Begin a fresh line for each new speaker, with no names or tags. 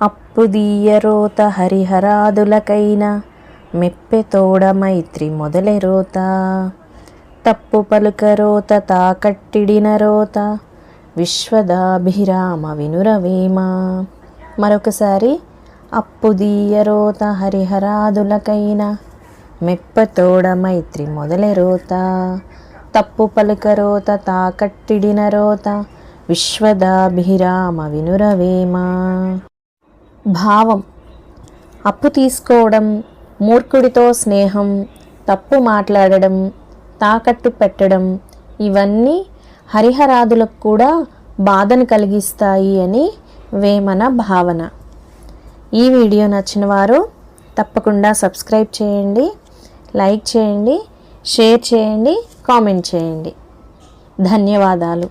అప్పుదీయరోత హరిహరాదులకైన మెప్పెతోడ మైత్రి మొదలెరోత తప్పు పలుకరోత తాకట్టిడిన రోత విశ్వదాభిరామ వినురవేమ. మరొకసారి అప్పుదీయరోత హరిహరాదులకైన మెప్పతోడ మైత్రి మొదలెరోత తప్పు పలుకరోత తాకట్టిడిన రోత విశ్వదాభిరామ వినురవేమ. భావం అప్పు తీసుకోవడం మూర్ఖుడితో స్నేహం తప్పు మాట్లాడడం తాకట్టు పెట్టడం ఇవన్నీ హరిహరాదులకు కూడా బాధను కలిగిస్తాయి అని వేమన భావన. ఈ వీడియో నచ్చిన వారు తప్పకుండా సబ్స్క్రైబ్ చేయండి లైక్ చేయండి షేర్ చేయండి. కామెంట్ చేయండి. ధన్యవాదాలు.